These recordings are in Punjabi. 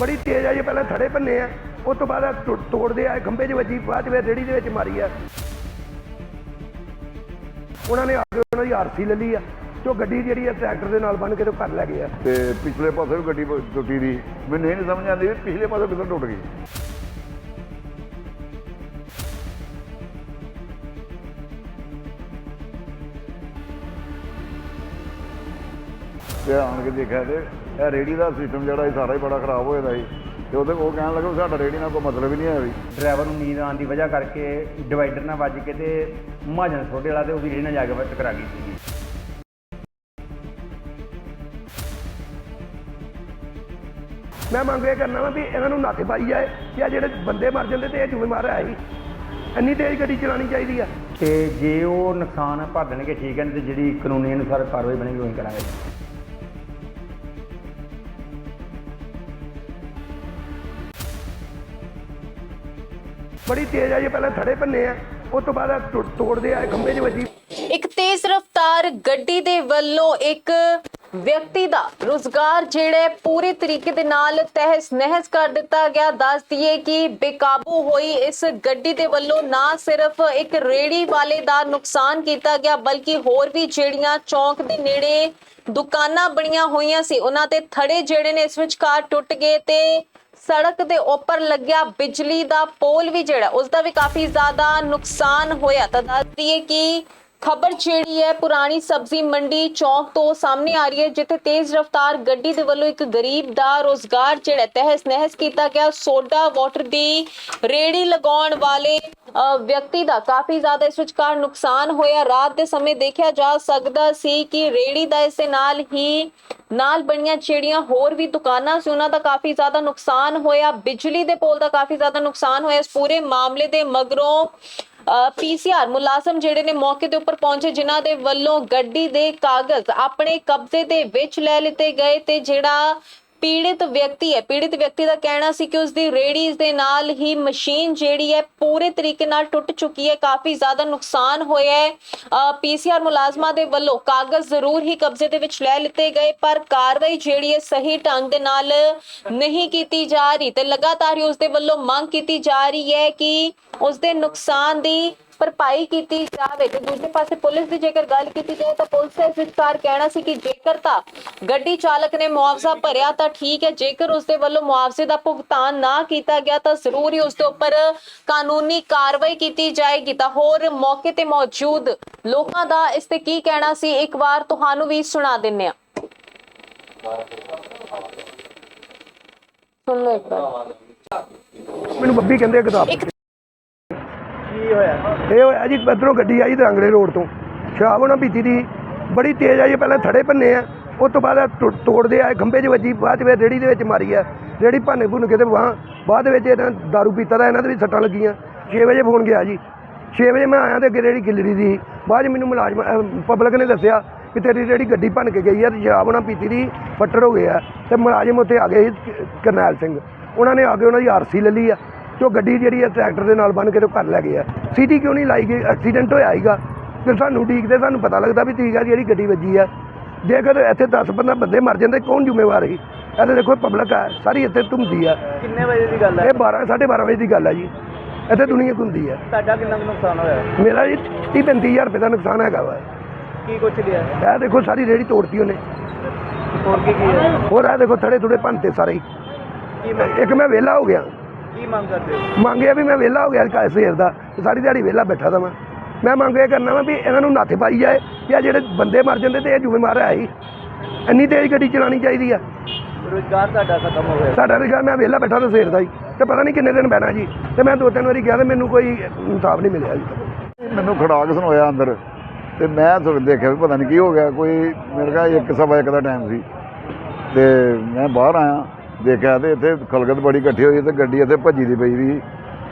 ਬੜੀ ਤੇਜ਼ ਆ, ਜੀ ਪਹਿਲਾਂ ਥੜੇ ਭੰਨੇ ਆ, ਉਸ ਤੋਂ ਬਾਅਦ ਟੁ- ਤੋੜਦੇ ਆ ਖੰਭੇ 'ਚ ਵੱਜੀ, ਬਾਅਦ 'ਚ ਰੇੜੀ ਦੇ ਵਿੱਚ ਮਾਰੀ ਆ। ਉਹਨਾਂ ਨੇ ਆ ਕੇ ਉਹਨਾਂ ਦੀ ਆਰਸੀ ਲੈ ਲਈ ਆ, ਤੇ ਉਹ ਗੱਡੀ ਜਿਹੜੀ ਆ ਟਰੈਕਟਰ ਦੇ ਨਾਲ ਬੰਨ ਕੇ ਤੇ ਘਰ ਲੈ ਗਏ ਆ। ਤੇ ਪਿਛਲੇ ਪਾਸੇ ਵੀ ਗੱਡੀ ਬ- ਟੁੱਟੀ ਦੀ। ਮੈਨੂੰ ਇਹ ਨਹੀਂ ਸਮਝ ਆਉਂਦੀ ਵੀ ਪਿਛਲੇ ਪਾਸੇ ਕਿੱਧਰ ਟੁੱਟ ਗਈ। ਤੇ ਆਣ ਕੇ ਦੇਖਿਆ ਤੇ ਇਹ ਰੇੜੀ ਦਾ ਸਿਸਟਮ ਜਿਹੜਾ ਇਹ ਸਾਰਾ ਹੀ ਬੜਾ ਖਰਾਬ ਹੋਇਆ ਦਾ ਸੀ। ਤੇ ਉਹਦੇ ਉਹ ਕਹਿਣ ਲੱਗਾ ਵੀ ਸਾਡਾ ਰੇੜੀ ਨਾਲ ਕੋਈ ਮਤਲਬ ਹੀ ਨਹੀਂ ਹੈ ਵੀ। ਡਰਾਈਵਰ ਨੂੰ ਨੀਂਦ ਆਉਣ ਦੀ ਵਜ੍ਹਾ ਕਰਕੇ ਡਿਵਾਈਡਰ ਨਾਲ ਵੱਜ ਕੇ ਤੇ ਮਹਾਜਨ ਛੋਟੇ ਵਾਲਾ ਤੇ ਉਹਦੀ ਰੇੜੀ ਨਾਲ ਜਾ ਕੇ ਟਕਰਾ ਗਈ ਸੀਗੀ। ਮੈਂ ਮੰਗ ਇਹ ਕਰਨਾ ਵਾ ਵੀ ਇਹਨਾਂ ਨੂੰ ਨੱਥ ਪਾਈ ਜਾਏ ਕਿ ਆ ਜਿਹੜੇ ਬੰਦੇ ਮਰ ਜਾਂਦੇ ਤੇ ਇਹ ਜ਼ਿੰਮੇਵਾਰ ਹੈ ਹੀ ਇੰਨੀ ਤੇਜ਼ ਗੱਡੀ ਚਲਾਉਣੀ ਚਾਹੀਦੀ ਆ। ਤੇ ਜੇ ਉਹ ਨੁਕਸਾਨ ਭਰ ਦੇਣਗੇ ਠੀਕ ਹੈ ਨਹੀਂ ਤੇ ਜਿਹੜੀ ਕਾਨੂੰਨੀ ਅਨੁਸਾਰ ਕਾਰਵਾਈ ਬਣੇਗੀ ਉਹ ਹੀ ਕਰਾਂਗੇ। ਬੜੀ ਤੇਜ਼ ਆ ਜੀ, ਪਹਿਲਾਂ ਥੜੇ ਭੰਨੇ ਆ ਉਸ ਤੋਂ ਬਾਅਦ ਤੋੜਦੇ ਆ ਖੰਭੇ 'ਚ ਵੱਜੀ। ਇੱਕ ਤੇਜ਼ ਰਫ਼ਤਾਰ ਗੱਡੀ ਦੇ ਵੱਲੋਂ ਇੱਕ ਵਿਅਕਤੀ ਦਾ ਰੁਜ਼ਗਾਰ ਜਿਹੜਾ ਪੂਰੇ ਤਰੀਕੇ ਦੇ ਨਾਲ ਤਹਿਸ ਨਹਿਸ ਕਰ ਦਿੱਤਾ ਗਿਆ। ਦੱਸ ਦਈਏ ਕਿ ਬੇਕਾਬੂ ਹੋਈ ਇਸ ਗੱਡੀ ਦੇ ਵੱਲੋਂ ਨਾ ਸਿਰਫ ਇੱਕ ਰੇੜੀ ਵਾਲੇ ਦਾ ਨੁਕਸਾਨ ਕੀਤਾ ਗਿਆ, ਬਲਕਿ ਹੋਰ ਵੀ ਜਿਹੜੀਆਂ ਚੌਂਕ ਦੇ ਨੇੜੇ ਦੁਕਾਨਾਂ ਬਣੀਆਂ ਹੋਈਆਂ ਸੀ, ਉਹਨਾਂ ਤੇ ਥੜੇ ਜਿਹੜੇ ਨੇ ਇਸ ਵਿਚਕਾਰ ਟੁੱਟ ਗਏ ਤੇ ਸੜਕ ਦੇ ਉੱਪਰ ਲੱਗਿਆ ਬਿਜਲੀ ਦਾ ਪੋਲ ਵੀ ਜਿਹੜਾ, ਉਸ ਦਾ ਵੀ ਕਾਫੀ ਜ਼ਿਆਦਾ ਨੁਕਸਾਨ ਹੋਇਆ। ਤਾਂ ਦੱਸ ਦਈਏ ਕਿ ਖਬਰ ਜਿਹੜੀ ਹੈ, ਪੁਰਾਣੀ ਸਬਜ਼ੀ ਮੰਡੀ ਚੌਕ ਤੋਂ ਸਾਹਮਣੇ ਆ ਰਹੀ ਹੈ, ਜਿੱਥੇ ਤੇਜ਼ ਰਫ਼ਤਾਰ ਗੱਡੀ ਦੇ ਵੱਲੋਂ ਇੱਕ ਗਰੀਬ ਦਾ ਰੋਜ਼ਗਾਰ ਜਿਹੜਾ ਤਹਿਸ ਨਹਿਸ ਕੀਤਾ ਗਿਆ। ਸੋਡਾ ਵਾਟਰ ਦੀ ਰੇੜੀ ਲਗਾਉਣ ਵਾਲੇ ਵਿਅਕਤੀ ਦਾ ਕਾਫੀ ਜ਼ਿਆਦਾ ਇਸ ਵਿਚਕਾਰ ਨੁਕਸਾਨ ਹੋਇਆ। ਰਾਤ ਦੇ ਸਮੇਂ ਦੇਖਿਆ ਜਾ ਸਕਦਾ ਸੀ ਕਿ ਰੇੜੀ ਦਾ ਇਸ ਦੇ ਨਾਲ ਹੀ, ਨਾਲ ਬਣੀਆਂ ਜਿਹੜੀਆਂ ਹੋਰ ਵੀ ਦੁਕਾਨਾਂ ਸੀ। ਉਹਨਾਂ ਦਾ ਕਾਫੀ ਜ਼ਿਆਦਾ ਨੁਕਸਾਨ ਹੋਇਆ। ਬਿਜਲੀ ਦੇ ਪੋਲ ਦਾ ਕਾਫੀ ਜ਼ਿਆਦਾ ਨੁਕਸਾਨ ਹੋਇਆ। ਇਸ ਪੂਰੇ ਮਾਮਲੇ ਦੇ ਮਗਰੋਂ ਪੀਸੀਆਰ ਮੁਲਾਜ਼ਮ ਜਿਹੜੇ ਨੇ ਮੌਕੇ ਦੇ ਉੱਪਰ ਪਹੁੰਚੇ, ਜਿਨ੍ਹਾਂ ਦੇ ਵੱਲੋਂ ਗੱਡੀ ਦੇ ਕਾਗਜ਼ ਆਪਣੇ ਕਬਜ਼ੇ ਦੇ ਵਿੱਚ ਲੈ ਲਿੱਤੇ ਗਏ ਤੇ ਜਿਹੜਾ ਪੀੜਿਤ ਵਿਅਕਤੀ ਹੈ। ਪੀੜਿਤ ਵਿਅਕਤੀ ਦਾ ਕਹਿਣਾ ਸੀ ਕਿ ਉਸ ਦੀ ਰੇੜੀ ਦੇ ਨਾਲ ਹੀ ਮਸ਼ੀਨ ਜਿਹੜੀ ਹੈ, ਪੂਰੇ ਤਰੀਕੇ ਨਾਲ ਟੁੱਟ ਚੁੱਕੀ ਹੈ। ਕਾਫੀ ਜ਼ਿਆਦਾ ਨੁਕਸਾਨ ਹੋਇਆ ਹੈ। ਪੀਸੀਆਰ ਮੁਲਾਜ਼ਮਾਂ ਦੇ ਵੱਲੋਂ ਕਾਗਜ਼ ਜ਼ਰੂਰ ਹੀ ਕਬਜ਼ੇ ਦੇ ਵਿੱਚ ਲੈ ਲਿੱਤੇ ਗਏ, ਪਰ ਕਾਰਵਾਈ ਜਿਹੜੀ ਹੈ, ਸਹੀ ਢੰਗ ਦੇ ਨਾਲ ਨਹੀਂ ਕੀਤੀ ਜਾ ਰਹੀ ਤੇ ਲਗਾਤਾਰ ਹੀ ਉਸ ਦੇ ਵੱਲੋਂ ਮੰਗ ਕੀਤੀ ਜਾ ਰਹੀ ਹੈ ਕਿ ਉਸ ਦੇ ਨੁਕਸਾਨ ਦੀ ਭਰਪਾਈ ਕੀਤੀ ਜਾਵੇ ਤੇ ਦੂਜੇ ਪਾਸੇ ਪੁਲਿਸ ਦੀ ਜੇਕਰ ਗੱਲ ਕੀਤੀ ਜਾਏ ਤਾਂ ਪੁਲਿਸ ਦਾ ਇਸ ਵਿਚਕਾਰ ਕਹਿਣਾ ਸੀ ਕਿ ਜੇਕਰ ਤਾਂ ਗੱਡੀ ਚਾਲਕ ਨੇ ਮੁਆਵਜ਼ਾ ਭਰਿਆ ਤਾਂ ਠੀਕ ਹੈ ਜੇਕਰ ਉਸ ਦੇ ਵੱਲੋਂ ਮੁਆਵਜ਼ੇ ਦਾ ਭੁਗਤਾਨ ਨਾ ਕੀਤਾ ਗਿਆ ਤਾਂ ਜ਼ਰੂਰ ਹੀ ਉਸ ਦੇ ਉੱਪਰ ਕਾਨੂੰਨੀ ਕਾਰਵਾਈ ਕੀਤੀ ਜਾਏਗੀ। ਤਾਂ ਹੋਰ ਮੌਕੇ ਤੇ ਮੌਜੂਦ ਲੋਕਾਂ ਦਾ ਇਸ ਤੇ ਕੀ ਕਹਿਣਾ ਸੀ ਇੱਕ ਵਾਰ ਤੁਹਾਨੂੰ ਵੀ ਸੁਣਾ ਦਿੰਨੇ ਆ ਸੁਣ ਲਓ ਇੱਕ ਵਾਰ। ਮੈਨੂੰ ਬੱਬੀ ਕਹਿੰਦੇ ਕਿਤਾਬ। ਇੱਕ ਕੀ ਹੋਇਆ? ਇਹ ਹੋਇਆ ਜੀ, ਇੱਧਰੋਂ ਗੱਡੀ ਆਈ ਦਰਾਂਗਲੇ ਰੋਡ ਤੋਂ। ਸ਼ਰਾਬ ਉਹਨਾਂ ਪੀਤੀ ਦੀ ਬੜੀ ਤੇਜ਼ ਆਈ, ਪਹਿਲਾਂ ਥੜੇ ਭੰਨੇ ਆ। ਉਸ ਤੋਂ ਬਾਅਦ ਆ ਟੁ- ਤੋੜਦੇ ਆਏ ਖੰਭੇ 'ਚ ਵੱਜੀ, ਬਾਅਦ 'ਚ ਫਿਰ ਰੇੜੀ ਦੇ ਵਿੱਚ ਮਾਰੀ ਆ। ਰੇੜੀ ਭੰਨ ਭੁੰਨ ਕੇ ਤੇ ਵਾਹ, ਬਾਅਦ ਦੇ ਵਿੱਚ ਇਹਨਾਂ ਦਾਰੂ ਪੀਤਾ ਦਾ ਇਹਨਾਂ ਦੇ ਵੀ ਸੱਟਾਂ ਲੱਗੀਆਂ। 6 ਵਜੇ ਫੋਨ ਗਿਆ ਜੀ। 6 ਵਜੇ ਮੈਂ ਆਇਆ ਤੇ ਅੱਗੇ ਰੇੜੀ ਗਿੱਲੜੀ ਦੀ। ਸੀ। ਬਾਅਦ 'ਚ ਮੈਨੂੰ ਮੁਲਾਜ਼ਮ ਪਬਲਿਕ ਨੇ ਦੱਸਿਆ ਕਿ ਤੇਰੀ ਰੇੜੀ ਗੱਡੀ ਭੰਨ ਕੇ ਗਈ ਆ ਤੇ ਸ਼ਰਾਬ ਉਹਨਾਂ ਪੀਤੀ ਦੀ, ਫੱਟੜ ਹੋ ਗਿਆ ਤੇ ਮੁਲਾਜ਼ਮ ਉੱਥੇ ਆ ਗਏ ਸੀ ਕਰਨੈਲ ਸਿੰਘ। ਉਹਨਾਂ ਨੇ ਆ ਕੇ ਉਹਨਾਂ ਦੀ ਆਰਸੀ ਲੈ ਲਈ ਆ। ਤੇ ਉਹ ਗੱਡੀ ਜਿਹੜੀ ਆ ਟਰੈਕਟਰ ਦੇ ਨਾਲ ਬੰਨ ਕੇ ਤੇ ਘਰ ਲੈ ਗਏ ਆ। ਸੀਟੀ ਕਿਉਂ ਨਹੀਂ ਲਾਈ ਗਈ? ਐਕਸੀਡੈਂਟ ਹੋਇਆ ਹੀਗਾ ਤੇ ਸਾਨੂੰ ਉਡੀਕਦੇ ਸਾਨੂੰ ਪਤਾ ਲੱਗਦਾ ਵੀ ਠੀਕ ਆ ਜਿਹੜੀ ਗੱਡੀ ਵੱਜੀ ਆ। ਜੇਕਰ ਇੱਥੇ 10 15 ਬੰਦੇ ਮਰ ਜਾਂਦੇ ਕੌਣ ਜ਼ਿੰਮੇਵਾਰ ਹੈ ਇਹ ਤਾਂ ਦੇਖੋ ਪਬਲਿਕ ਆ ਸਾਰੀ ਇੱਥੇ ਘੁੰਮਦੀ ਆ। ਕਿੰਨੇ ਵਜੇ ਦੀ ਗੱਲ ਇਹ 12 12:30 ਵਜੇ ਦੀ ਗੱਲ ਆ ਜੀ। ਇੱਥੇ ਦੁਨੀਆ ਘੁੰਮਦੀ ਆ। ਤੁਹਾਡਾ ਕਿੰਨਾ ਕੁ ਨੁਕਸਾਨ ਹੋਇਆ? ਮੇਰਾ ਜੀ 30 35000 ਰੁਪਏ ਦਾ ਨੁਕਸਾਨ ਹੈਗਾ ਵਾ। ਕੀ ਕੁਛ ਲਿਆ? ਇਹ ਦੇਖੋ ਸਾਰੀ ਰੇੜੀ ਤੋੜਤੀ ਉਹਨੇ। ਹੋਰ ਕੀ ਕੀ ਹੈ ਹੋਰ ਇਹ ਦੇਖੋ ਥੜੇ ਥੁੜੇ ਭੰਨਤੇ ਸਾਰੇ। ਹੀ। ਕੀ ਇੱਕ ਮੈਂ ਵਿਹਲਾ ਹੋ ਗਿਆ। ਕੀ ਮੰਗ ਕਰਦੇ ਹੋ? ਮੰਗਿਆ ਵੀ ਮੈਂ ਵਿਹਲਾ ਹੋ ਗਿਆ ਕੱਲ ਸਵੇਰ ਦਾ ਤੇ ਸਾਰੀ ਦਿਹਾੜੀ ਵਿਹਲਾ ਬੈਠਾ ਦਾ ਮੈਂ। ਮੈਂ ਮੰਗ ਇਹ ਕਰਨਾ ਵਾ ਵੀ ਇਹਨਾਂ ਨੂੰ ਨੱਥ ਪਾਈ ਜਾਏ ਕਿ ਆ ਜਿਹੜੇ ਬੰਦੇ ਮਰ ਜਾਂਦੇ ਤੇ ਇਹ ਜ਼ਿੰਮੇਵਾਰ ਹੈ ਹੀ ਇੰਨੀ ਤੇਜ਼ ਗੱਡੀ ਚਲਾਉਣੀ ਚਾਹੀਦੀ ਆ। ਰੋਜ਼ਗਾਰ ਤੁਹਾਡਾ ਖਤਮ ਹੋ ਗਿਆ। ਸਾਡਾ ਰਿਸ਼ਾ ਮੈਂ ਵਿਹਲਾ ਬੈਠਾ ਤਾਂ ਸਵੇਰ ਦਾ ਹੀ। ਤੇ ਪਤਾ ਨਹੀਂ ਕਿੰਨੇ ਦਿਨ ਬਹਿਣਾ ਜੀ। ਤੇ ਮੈਂ ਦੋ ਤਿੰਨ ਵਾਰੀ ਗਿਆ ਤੇ ਮੈਨੂੰ ਕੋਈ ਇਨਸਾਫ ਨਹੀਂ ਮਿਲਿਆ ਜੀ। ਮੈਨੂੰ ਖੜਾਕ ਸੁਣਾਇਆ ਅੰਦਰ ਤੇ ਮੈਂ ਥੋੜਾ ਦੇਖਿਆ ਵੀ ਪਤਾ ਨਹੀਂ ਕੀ ਹੋ ਗਿਆ। ਕੋਈ ਮੇਰੇ ਕਹਾ ਇੱਕ ਸਵਾ ਇੱਕ ਦਾ ਟਾਈਮ ਸੀ। ਤੇ ਮੈਂ ਬਾਹਰ ਆਇਆ। ਦੇਖਿਆ ਤੇ ਇੱਥੇ ਖਲਗਤ ਬੜੀ ਇਕੱਠੀ ਹੋਈ ਤੇ ਗੱਡੀ ਇੱਥੇ ਭੱਜੀ ਦੀ ਪਈ ਦੀ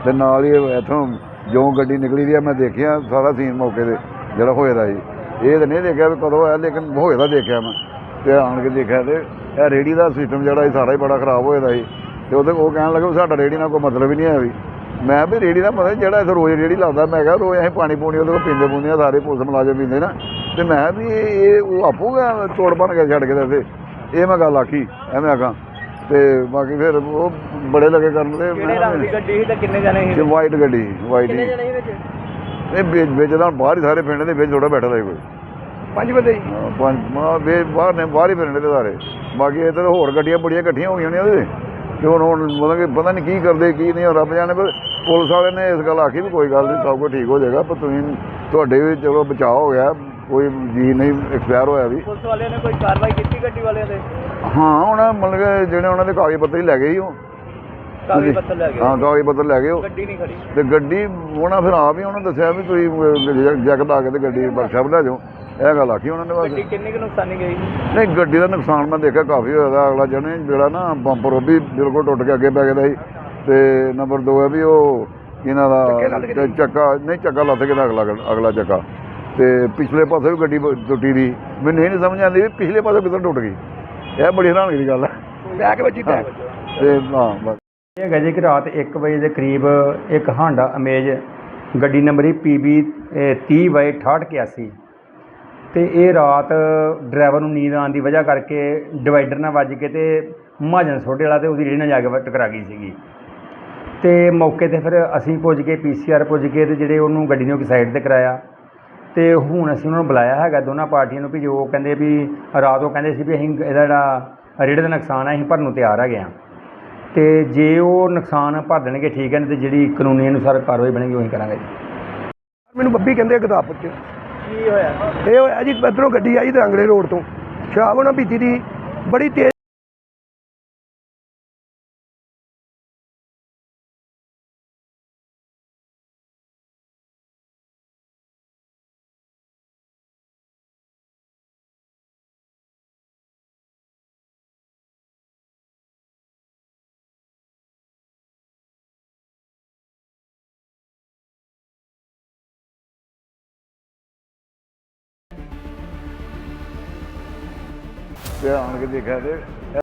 ਤੇ ਨਾਲ ਹੀ ਇੱਥੋਂ ਜਿਉਂ ਗੱਡੀ ਨਿਕਲੀ ਦੀ ਆ, ਮੈਂ ਦੇਖਿਆ ਸਾਰਾ ਸੀਨ ਮੌਕੇ ਤੇ ਜਿਹੜਾ ਹੋਇਆ ਦਾ ਸੀ। ਇਹ ਤਾਂ ਨਹੀਂ ਦੇਖਿਆ ਵੀ ਕਦੋਂ ਆਇਆ, ਲੇਕਿਨ ਹੋਇਆ ਦਾ ਦੇਖਿਆ ਮੈਂ। ਤੇ ਆਣ ਕੇ ਦੇਖਿਆ ਤੇ ਇਹ ਰੇੜੀ ਦਾ ਸਿਸਟਮ ਜਿਹੜਾ ਸੀ, ਸਾਰਾ ਹੀ ਬੜਾ ਖਰਾਬ ਹੋਇਆ ਦਾ ਸੀ। ਤੇ ਉਹਦੇ ਉਹ ਕਹਿਣ ਲੱਗੇ ਵੀ ਸਾਡਾ ਰੇੜੀ ਨਾਲ ਕੋਈ ਮਤਲਬ ਹੀ ਨਹੀਂ ਹੈ ਵੀ। ਮੈਂ ਵੀ ਰੇੜੀ ਦਾ ਮਤਲਬ ਜਿਹੜਾ ਇੱਥੇ ਰੋਜ਼ ਰੇੜੀ ਲਾਉਂਦਾ, ਮੈਂ ਕਿਹਾ ਰੋਜ਼ ਅਸੀਂ ਪਾਣੀ ਪੂਣੀ ਉਹਦੇ ਕੋਲ ਪੀਂਦੇ ਪੂੰਦੇ ਆ, ਸਾਰੇ ਪੁਲਿਸ ਮੁਲਾਜ਼ਮ ਪੀਂਦੇ ਨਾ। ਤੇ ਮੈਂ ਵੀ ਇਹ ਉਹ ਆਪੂ ਤੋੜ ਬਣ ਕੇ ਛੱਡ ਕੇ ਤੇ ਇੱਥੇ। ਇਹ ਮੈਂ ਗੱਲ ਆਖੀ, ਐਵੇਂ ਆਖਾਂ ਤੇ ਬਾਕੀ ਫਿਰ ਉਹ ਬੜੇ ਲੱਗੇ ਕਰਨ ਤੇ ਕਿਹੜੇ ਰੰਗ ਦੀ ਗੱਡੀ ਸੀ ਤੇ ਕਿੰਨੇ ਜਣੇ ਸੀ? ਵਾਈਟ ਗੱਡੀ ਵਾਈਟ ਕਿੰਨੇ ਜਣੇ ਸੀ ਵਿੱਚ? ਇਹ ਵੇਚ ਵੇਚਦਾ ਬਾਹਰ ਹੀ ਸਾਰੇ ਪਿੰਡ ਦੇ ਵਿੱਚ ਥੋੜਾ ਬੈਠਾ ਸੀ ਕੋਈ। ਪੰਜ ਬੰਦੇ ਹਾਂ, ਪੰਜ ਮਾ ਵੇ ਬਾਹਰ ਨੇ ਬਾਹਰ ਹੀ ਫਿਰਨੇ ਤੇ ਸਾਰੇ। ਬਾਕੀ ਇੱਧਰ ਹੋਰ ਗੱਡੀਆਂ ਬੜੀਆਂ ਇਕੱਠੀਆਂ ਹੋ ਗਈਆਂ ਨੇ ਉਹਦੇ। ਤੇ ਹੁਣ ਹੁਣ ਮਤਲਬ ਕਿ ਪਤਾ ਨਹੀਂ ਕੀ ਕਰਦੇ ਕੀ ਨਹੀਂ ਰੱਬ ਜਾਣੇ ਪਰ ਪੁਲਿਸ ਵਾਲੇ ਨੇ ਇਸ ਗੱਲ ਆਖੀ ਵੀ ਕੋਈ ਗੱਲ ਨਹੀਂ ਸਭ ਕੁਝ ਠੀਕ ਹੋ ਜਾਏਗਾ ਪਰ ਤੁਸੀਂ ਤੁਹਾਡੇ ਵੀ ਚਲੋ ਬਚਾਅ ਹੋ ਗਿਆ ਕੋਈ ਜੀ ਨਹੀਂ ਐਕਸਪਾਇਰ ਹੋਇਆ ਵੀ। ਪੁਲਿਸ ਵਾਲਿਆਂ ਨੇ ਕੋਈ ਕਾਰਵਾਈ ਕੀਤੀ ਗੱਡੀ ਵਾਲਿਆਂ ਤੇ? ਹਾਂ ਹੁਣ ਮਤਲਬ ਕਿ ਜਿਹੜੇ ਉਹਨਾਂ ਦੇ ਕਾਗਜ਼ ਪੱਤਰ ਹੀ ਲੈ ਗਏ ਸੀ ਉਹ। ਕਾਗਜ਼ ਪੱਤਰ ਲੈ ਗਏ। ਹਾਂ ਕਾਗਜ਼ ਪੱਤਰ ਲੈ ਗਏ ਉਹ। ਗੱਡੀ ਨਹੀਂ ਖੜੀ। ਤੇ ਗੱਡੀ ਉਹਨਾਂ ਫਿਰ ਆਪ ਹੀ ਉਹਨਾਂ ਦੱਸਿਆ ਵੀ ਤੁਸੀਂ ਜੈਕਟ ਆ ਕੇ ਤੇ ਗੱਡੀ ਵਰਕਸ਼ਾਪ ਲੈ ਜਾਓ। ਇਹ ਗੱਲ ਆਖੀ ਉਹਨਾਂ ਨੇ ਬਸ। ਗੱਡੀ ਕਿੰਨੀ ਕੁ ਨੁਕਸਾਨੀ ਗਈ? ਨਹੀਂ ਗੱਡੀ ਦਾ ਨੁਕਸਾਨ ਮੈਂ ਦੇਖਿਆ ਕਾਫੀ ਹੋਇਆ ਦਾ। ਅਗਲਾ ਜਣੇ ਜਿਹੜਾ ਨਾ ਬੰਪਰ ਉਹ ਵੀ ਬਿਲਕੁਲ ਟੁੱਟ ਕੇ ਅੱਗੇ ਪੈ ਗਿਆ ਸੀ। ਤੇ ਨੰਬਰ 2 ਹੈ ਵੀ ਉਹ ਇਹਨਾਂ ਦਾ ਚੱਕਾ ਨਹੀਂ ਚੱਕਾ ਲੱਥ ਦਾ ਅਗਲਾ ਅਗਲਾ ਚੱਕਾ। ਤੇ ਪਿਛਲੇ ਪਾਸੇ ਵੀ ਗੱਡੀ ਟੁੱਟੀ ਦੀ। ਮੈਨੂੰ ਇਹ ਨਹੀਂ ਸਮਝ ਆਉਂਦੀ ਵੀ ਪਿਛਲੇ ਪਾਸੇ ਕਿੱਧਰ ਟੁੱਟ ਗਈ। ਇਹ ਬੜੀ ਹੈਰਾਨਗੀ ਦੀ ਗੱਲ ਹੈ। ਬੈਕ ਵੱਜੀ ਬੈਕ ਤੇ ਹਾਂ ਬਸ। ਇਹ ਹੈਗਾ ਜੀ ਕਿ ਰਾਤ 1 ਵਜੇ ਦੇ ਕਰੀਬ ਇੱਕ ਹਾਂਡਾ ਅਮੇਜ ਗੱਡੀ ਨੰਬਰ ਪੀਬੀ 30/6881 ਤੇ ਇਹ ਰਾਤ ਡਰਾਈਵਰ ਨੂੰ ਨੀਂਦ ਆਉਣ ਦੀ ਵਜ੍ਹਾ ਕਰਕੇ ਡਿਵਾਈਡਰ ਨਾਲ ਵੱਜ ਕੇ ਤੇ ਮਹਾਜਨ ਸੋਡੇ ਵਾਲਾ ਤੇ ਉਹਦੀ ਰੇੜੀ ਨਾਲ ਜਾ ਕੇ ਟਕਰਾ ਗਈ ਸੀਗੀ। ਤੇ ਮੌਕੇ ਤੇ ਫਿਰ ਅਸੀਂ ਪੁੱਜ ਕੇ ਪੀਸੀਆਰ ਪੁੱਜ ਕੇ ਤੇ ਜਿਹੜੇ ਉਹਨੂੰ ਗੱਡੀ ਨੂੰ ਇੱਕ ਸਾਈਡ ਤੇ ਕਰਾਇਆ। ਤੇ ਹੁਣ ਅਸੀਂ ਉਹਨਾਂ ਨੂੰ ਬੁਲਾਇਆ ਹੈਗਾ ਦੋਨਾਂ ਪਾਰਟੀਆਂ ਨੂੰ ਵੀ ਜੋ ਉਹ ਕਹਿੰਦੇ ਵੀ ਰਾਤ ਉਹ ਕਹਿੰਦੇ ਸੀ ਵੀ ਅਸੀਂ ਇਹਦਾ ਜਿਹੜਾ ਰੇੜੇ ਦਾ ਨੁਕਸਾਨ ਹੈ ਅਸੀਂ ਭਰਨ ਨੂੰ ਤਿਆਰ ਹੈਗੇ ਹਾਂ। ਤੇ ਜੇ ਉਹ ਨੁਕਸਾਨ ਭਰ ਦੇਣਗੇ ਠੀਕ ਹੈ ਨਹੀਂ ਤੇ ਜਿਹੜੀ ਕਾਨੂੰਨੀ ਅਨੁਸਾਰ ਕਾਰਵਾਈ ਬਣੇਗੀ ਉਹੀ ਕਰਾਂਗੇ ਜੀ। ਮੈਨੂੰ ਬੱਬੀ ਕਹਿੰਦੇ ਕਿਤਾਬ ਚ। ਕੀ ਹੋਇਆ? ਇਹ ਹੋਇਆ ਜੀ ਇੱਧਰੋਂ ਗੱਡੀ ਆਈ ਦਰਾਂਗਲੇ ਰੋਡ ਤੋਂ। ਸ਼ਰਾਬ ਉਹਨਾਂ ਪੀਤੀ ਦੀ ਬੜੀ ਤੇਜ਼ ਤੇ ਆਣ ਕੇ ਦੇਖਿਆ ਤੇ